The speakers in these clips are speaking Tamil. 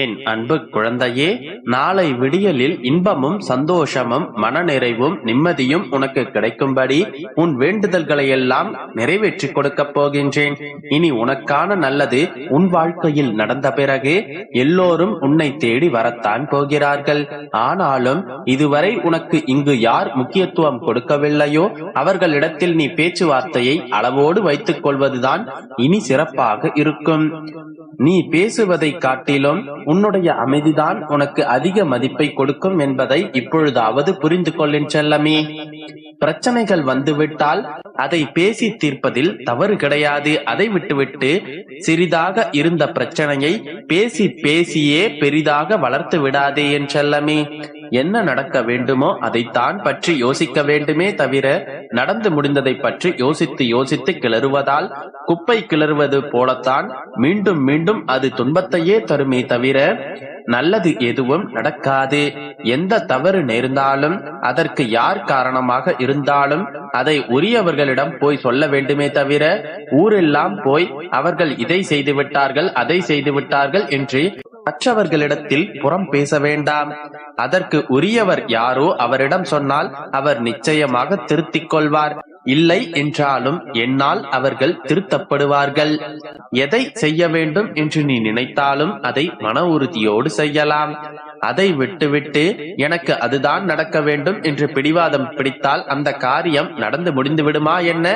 என் அன்பு குழந்தையே நாளை விடியலில் இன்பமும் சந்தோஷமும் மனநிறைவும் நிம்மதியும் உனக்கு கிடைக்கும்படி உன் வேண்டுதல்களை எல்லாம் நிறைவேற்றி கொடுக்கப் போகின்றேன். இனி உனக்கான நல்லது உன் வாழ்க்கையில் நடந்த பிறகு எல்லோரும் உன்னை தேடி வரத்தான் போகிறார்கள். ஆனாலும் இதுவரை உனக்கு இங்கு யார் முக்கியத்துவம் கொடுக்கவில்லையோ அவர்களிடத்தில் நீ பேச்சுவார்த்தையை அளவோடு வைத்துக் கொள்வதுதான் இனி சிறப்பாக இருக்கும். நீ பேசுவதை காட்டிலும் உன்னுடைய அமைதிதான் உனக்கு அதிக மதிப்பை கொடுக்கும் என்பதை இப்பொழுதாவது புரிந்து கொள்ளின் செல்லமே. பிரச்சனைகள் வந்துவிட்டால் அதை பேசி தீர்ப்பதில் தவறு கிடையாது. அதை விட்டுவிட்டு சிறிதாக இருந்த பிரச்சனையை பேசி பேசியே பெரிதாக வளர்த்து விடாதே என் செல்லமே. என்ன நடக்க வேண்டுமோ அதைத்தான் பற்றி யோசிக்க வேண்டுமே தவிர நடந்து முடிந்ததை பற்றி யோசித்து யோசித்து கிளறுவதால் குப்பை கிளறுவது போலத்தான் மீண்டும் மீண்டும் அது துன்பத்தையே தருமே தவிர நல்லது எதுவும் நடக்காது. எந்த தவறு நேர்ந்தாலும் அதற்கு யார் காரணமாக இருந்தாலும் அதை உரியவர்களிடம் போய் சொல்ல வேண்டுமே தவிர ஊரெல்லாம் போய் அவர்கள் இதை செய்து விட்டார்கள் அதை செய்து விட்டார்கள் என்று மற்றவர்களிடத்தில் புறம் பேச வேண்டாம். அதற்கு உரியவர் யாரோ அவரிடம் சொன்னால் அவர் நிச்சயமாக திருத்திக் கொள்வார். இல்லை என்றாலும் என்னால் அவர்கள் திருத்தப்படுவார்கள். எதை செய்ய வேண்டும் என்று நீ நினைத்தாலும் அதை மன உறுதியோடு செய்யலாம். அதை விட்டுவிட்டு எனக்கு அதுதான் நடக்க வேண்டும் என்று பிடிவாதம் பிடித்தால் அந்த காரியம் நடந்து முடிந்து விடுமா என்ன?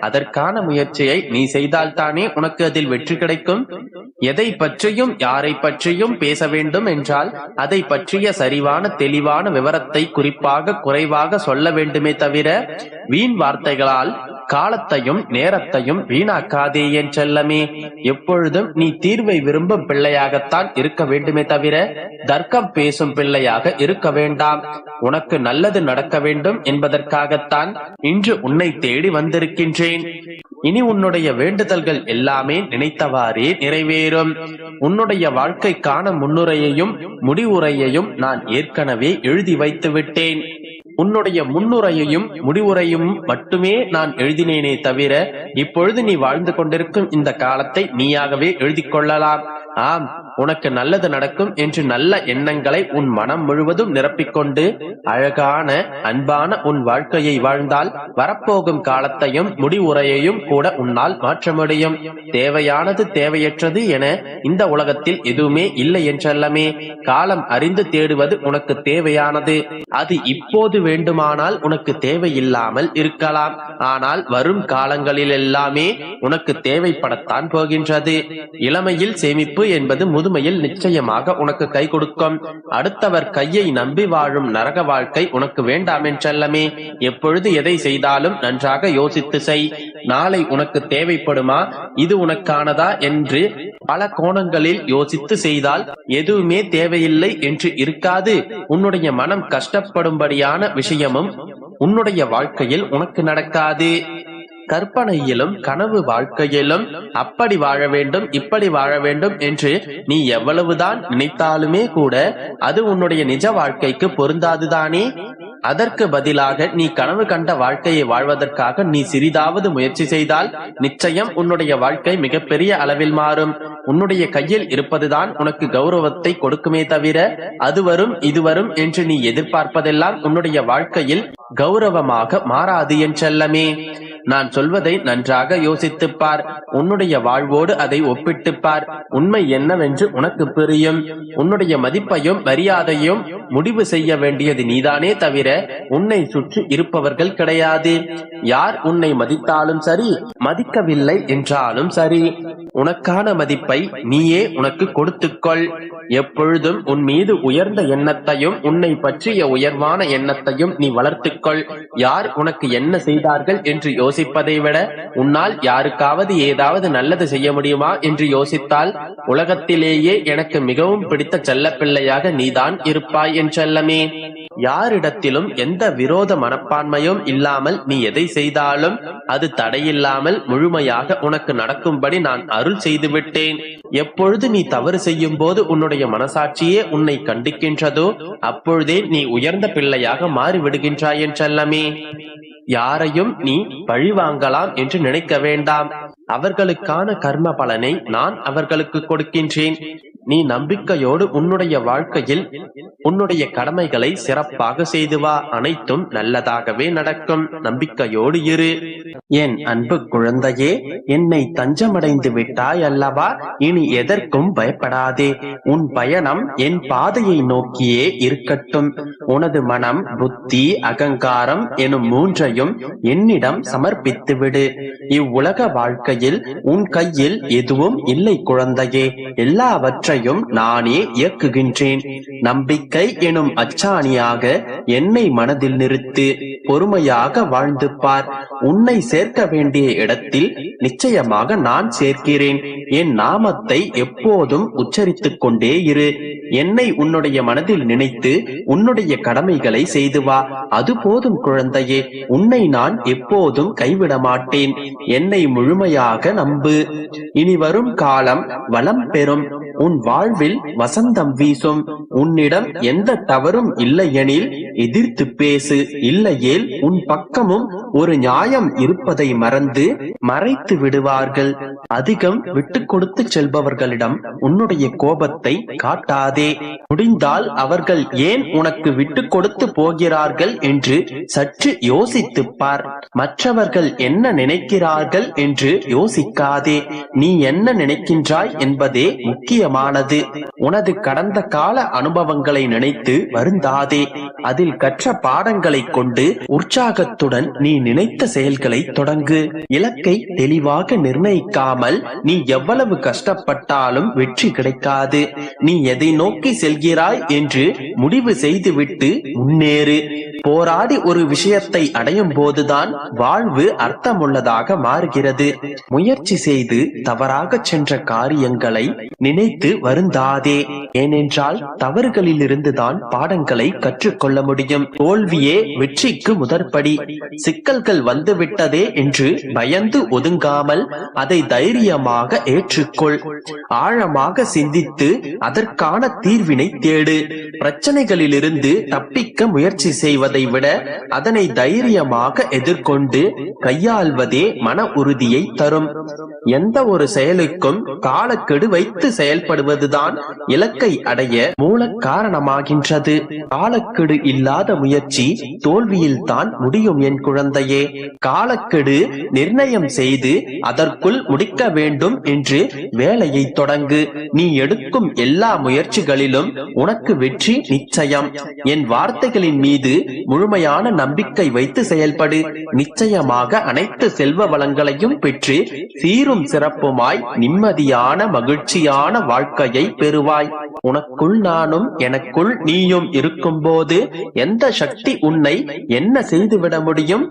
அதற்கான முயற்சியை நீ செய்தால் தானே உனக்கு அதில் வெற்றி கிடைக்கும். எதை பற்றியும் யாரை பற்றியும் பேச வேண்டும் என்றால் அதை பற்றிய சரிவான தெளிவான விவரத்தை குறிப்பாக குறைவாக சொல்ல வேண்டுமே தவிர வீண் வார்த்தை வார்த்தைகளால் காலத்தையும் நேரத்தையும் வீணாக்காதே என் செல்லமே. எப்பொழுதும் நீ தீர்வை விரும்பும் பிள்ளையாகத்தான் இருக்க வேண்டுமே தவிர தர்க்கம் பேசும் பிள்ளையாக இருக்க வேண்டாம். உனக்கு நல்லது நடக்க வேண்டும் என்பதற்காகத்தான் இன்று உன்னை தேடி வந்திருக்கின்றேன். இனி உன்னுடைய வேண்டுதல்கள் எல்லாமே நினைத்தவாறே நிறைவேறும். உன்னுடைய வாழ்க்கைக்கான முன்னுரையையும் முடிவுரையையும் நான் ஏற்கனவே எழுதி வைத்து விட்டேன் உன்னுடைய முன்னுரையையும் முடிவுரையும் மட்டுமே நான் எழுதினேனே தவிர இப்பொழுது நீ வாழ்ந்து கொண்டிருக்கும் இந்த காலத்தை நீயாகவே எழுதிக் கொள்ளலாம் ஆம். உனக்கு நல்லது நடக்கும் என்று நல்ல எண்ணங்களை உன் மனம் முழுவதும் நிரப்பிக்கொண்டு அழகான அன்பான உன் வாழ்க்கையை வாழ்ந்தால் வரப்போகும் காலத்தையும் முடிவுரையையும் கூட உன்னால் மாற்ற முடியும். தேவையானது தேவையற்றது என இந்த உலகத்தில் எதுவுமே இல்லை என்றல்லமே. காலம் அறிந்து தேடுவது உனக்கு தேவையானது. அது இப்போது வேண்டுமானால் உனக்கு தேவையில்லாமல் இருக்கலாம். ஆனால் வரும் காலங்களில் எல்லாமே உனக்கு தேவைப்படத்தான் போகின்றது. இளமையில் சேமிப்பு என்பது முதுமையில் நிச்சயமாக உனக்கு கை கொடுக்கும். அடுத்தவர் கையை நம்பி வாழும் நரக வாழ்க்கை உனக்கு வேண்டாம் என்றல்லமே எப்பொழுது எதை செய்தாலும் நன்றாக யோசித்து செய். நாளை உனக்கு தேவைப்படுமா? இது உனக்கானதா? என்று பல கோணங்களில் யோசித்து செய்தால் எதுவுமே தேவையில்லை என்று இருக்காது. உன்னுடைய மனம் கஷ்டப்படும்படியான விஷயமும் உன்னுடைய வாழ்க்கையில் உனக்கு நடக்காது. கற்பனையிலும் கனவு வாழ்க்கையிலும் அப்படி வாழ வேண்டும் இப்படி வாழ வேண்டும் என்று நீ எவ்வளவுதான் நினைத்தாலுமே கூட அது உன்னுடைய நிஜ வாழ்க்கைக்கு பொருந்தாதுதானே அதற்கு பதிலாக நீ கனவு கண்ட வாழ்க்கையை வாழ்வதற்காக நீ சிறிதாவது முயற்சி செய்தால் நிச்சயம் உன்னுடைய வாழ்க்கை மிகப்பெரிய அளவில் மாறும். உன்னுடைய கையில் இருப்பதுதான் உனக்கு கௌரவத்தை கொடுக்குமே தவிர அது வரும் இது வரும் என்று நீ எதிர்பார்ப்பதெல்லாம் உன்னுடைய வாழ்க்கையில் கௌரவமாக மாறாது என் செல்லமே நான் சொல்வதை நன்றாக யோசித்துப் பார் உன்னுடைய வாழ்வோடு அதை ஒப்பிட்டுப் பார் உண்மை என்னவென்று உனக்கு புரியும். உன்னுடைய மதிப்பையும் மரியாதையும் முடிவு செய்ய வேண்டியது நீதானே தவிர உன்னை சுற்றி இருப்பவர்கள் கிடையாது. யார் உன்னை மதித்தாலும் சரி மதிக்கவில்லை என்றாலும் சரி. உனக்கான மதிப்பை நீயே உனக்கு கொடுத்துக்கொள். எப்பொழுதும் உன் மீது உயர்ந்த எண்ணத்தையும் உன்னை பற்றிய உயர்வான எண்ணத்தையும் நீ வளர்த்துக்கொள். யார் உனக்கு என்ன செய்தார்கள் என்று யோசிப்பதை விட உன்னால் யாருக்காவது ஏதாவது நல்லது செய்ய முடியுமா என்று யோசித்தால் உலகத்திலேயே எனக்கு மிகவும் பிடித்த செல்லப்பிள்ளையாக நீதான் இருப்பாய் என் செல்லமே. யாரிடத்திலும் எந்த விரோத மனப்பான்மையும் இல்லாமல் நீ எதை செய்தாலும் அது தடையில்லாமல் முழுமையாக உனக்கு நடக்கும்படி நான் அருள் செய்துவிட்டேன். எப்பொழுது நீ தவறு செய்யும் போது உன்னுடைய மனசாட்சியே உன்னை கண்டிக்கின்றதோ அப்பொழுதே நீ உயர்ந்த பிள்ளையாக மாறி விடுகின்றாய் என்றல்லமே யாரையும் நீ பழி வாங்கலாம் என்று நினைக்க வேண்டாம். அவர்களுக்கான கர்ம பலனை நான் அவர்களுக்கு கொடுக்கின்றேன். நீ நம்பிக்கையோடு உன்னுடைய வாழ்க்கையில் உன்னுடைய கடமைகளை சிறப்பாக செய்து வா. அனைத்தும் நல்லதாகவே நடக்கும். நம்பிக்கையோடு இரு. என் அன்பு குழந்தையே என்னை தஞ்சமடைந்து விட்டாய் அல்லவா? இனி எதற்கும் பயப்படாதே. உன் பயணம் என் பாதையை நோக்கியே இருக்கட்டும். உனது மனம் புத்தி அகங்காரம் எனும் மூன்றையும் என்னிடம் சமர்ப்பித்து விடு. இவ்வுலக வாழ்க்கையில் உன் கையில் எதுவும் இல்லை குழந்தையே. எல்லாவற்றையும் நானே இயக்குகின்றேன். நம்பிக்கை எனும் அச்சாணியாக என்னை மனதில் நிறுத்து பொறுமையாக வாழ்ந்து பார் உன்னை சேர்க்க வேண்டிய இடத்தில் நிச்சயமாக நான் சேர்க்கிறேன். என் நாமத்தை எப்போதும் உச்சரித்துக் கொண்டே இரு. என்னை உன்னுடைய மனதில் நினைத்து உன்னுடைய கடமைகளை செய்து வா. அது போதும் குழந்தையே உன்னை நான் எப்போதும் கைவிட மாட்டேன் என்னை முழுமையாக நம்பு. இனி வரும் காலம் வளம் பெறும். உன் வாழ்வில் வசந்தம் வீசும். உன்னிடம் எந்த தவறும் இல்லையெனில் எதிர்த்து பேசு. இல்லையேல் உன் பக்கமும் ஒரு நியாயம் இருப்பதை மறந்து மறைத்து விடுவார்கள். அதிகம் விட்டு கொடுத்து செல்பவர்களிடம் உன்னுடைய கோபத்தை காட்டாதே. முடிந்தால் அவர்கள் ஏன் உனக்கு விட்டு கொடுத்து போகிறார்கள் என்று சற்று யோசித்துப் பார் மற்றவர்கள் என்ன நினைக்கிறார்கள் என்று யோசிக்காதே. நீ என்ன நினைக்கின்றாய் என்பதே முக்கியமானது. உனது கடந்த கால அனுபவங்களை நினைத்து வருந்தாதே. அதில் கற்ற பாடங்களை கொண்டு உற்சாகத்துடன் நீ நினைத்த செயல்களை தொடங்கு. இலக்கை தெளிவாக நிர்ணயிக்காமல் நீ எவ்வளவு கஷ்டப்பட்டாலும் வெற்றி கிடைக்காது. நீ எதை நோக்கி செல்கிறாய் என்று முடிவு செய்துவிட்டு முன்னேறு. போராடி ஒரு விஷயத்தை அடையும் போதுதான் வாழ்வு அர்த்தமுள்ளதாக மாறுகிறது. முயற்சி செய்து தவறாக சென்ற காரியங்களை நினைத்து வருந்தாதே. ஏனென்றால் தவறுகளிலிருந்துதான் பாடங்களை கற்றுக்கொள்ள முடியும். தோல்வியே வெற்றிக்கு முதற்படி. சிக்கல்கள் வந்துவிட்டதே என்று பயந்து ஒதுங்காமல் அதை தைரியமாக ஏற்றுக்கொள். ஆழமாக சிந்தித்து அதற்கான தீர்வினை தேடு. பிரச்சனைகளிலிருந்து தப்பிக்க முயற்சி செய்வதை விட அதனை தைரியமாக எதிர்கொண்டு கையாள்வதே மன உறுதியை தரும். எந்த ஒரு செயலுக்கும் காலக்கெடு வைத்து செயல்படுவதுதான் இலக்கை அடைய மூல காரணமாகின்றது. காலக்கெடு இல்லாத முயற்சி தோல்வியில் தான் முடியும் என் குழந்தையே. காலக்கெடு நிர்ணயம் செய்து அதற்குள் முடிக்க வேண்டும் என்று வேலையை தொடங்கு. நீ எடுக்கும் எல்லா முயற்சிகளிலும் உனக்கு வெற்றி வெற்றி நிச்சயம். என் வார்த்தைகளின் மீது முழுமையான நம்பிக்கை வைத்து செயல்படு. நிச்சயமாக அனைத்து செல்வ வளங்களையும் பெற்று சீரும் சிறப்புமாய் நிம்மதியான மகிழ்ச்சியான வாழ்க்கையை பெறுவாய். உனக்குள் நானும் எனக்குள் நீயும் இருக்கும்போது எந்த சக்தி உன்னை என்ன செய்துவிட முடியும்?